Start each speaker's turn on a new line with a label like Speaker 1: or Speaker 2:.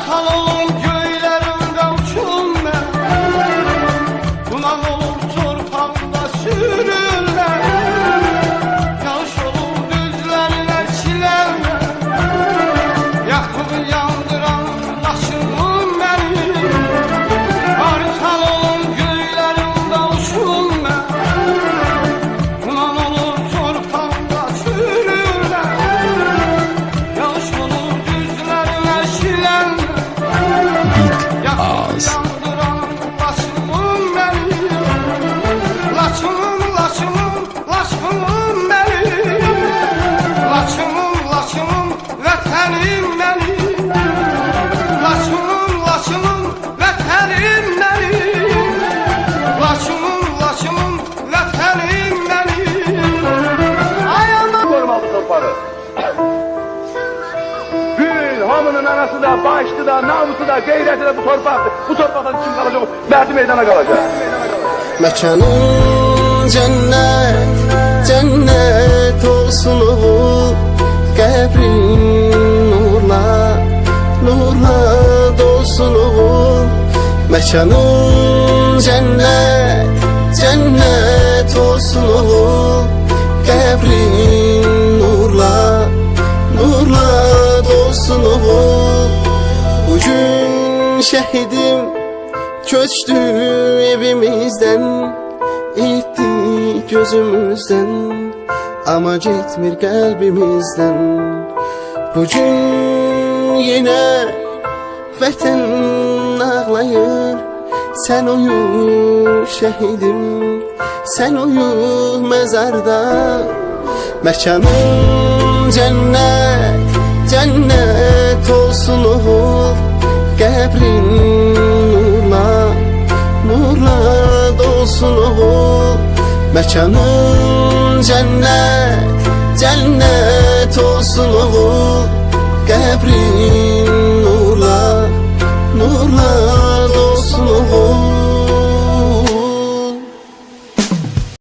Speaker 1: Hello. Anası da, başlı da, namusu da, gayreti de bu torpaktı. Bu torpaktan kim kalacak? Merdi meydana kalacak.
Speaker 2: Mekanın cennet, cennet olsun oğul Qəbrin nurla, nurla dolsun oğul Mekanın cennet, cennet olsun oğul Qəbrin nurla, nurla dolsun oğul Bugün şehidim Köçtü evimizden İtti gözümüzden Ama gitmir kalbimizden. Bugün yine Vətən ağlayır Sen uyu şehidim Sen uyu mezarda Mekanın cennet Cennet olsun Qəbrin nurla Nurla dolsun oğul Mekanın cennet Cennet olsun oğul Qəbrin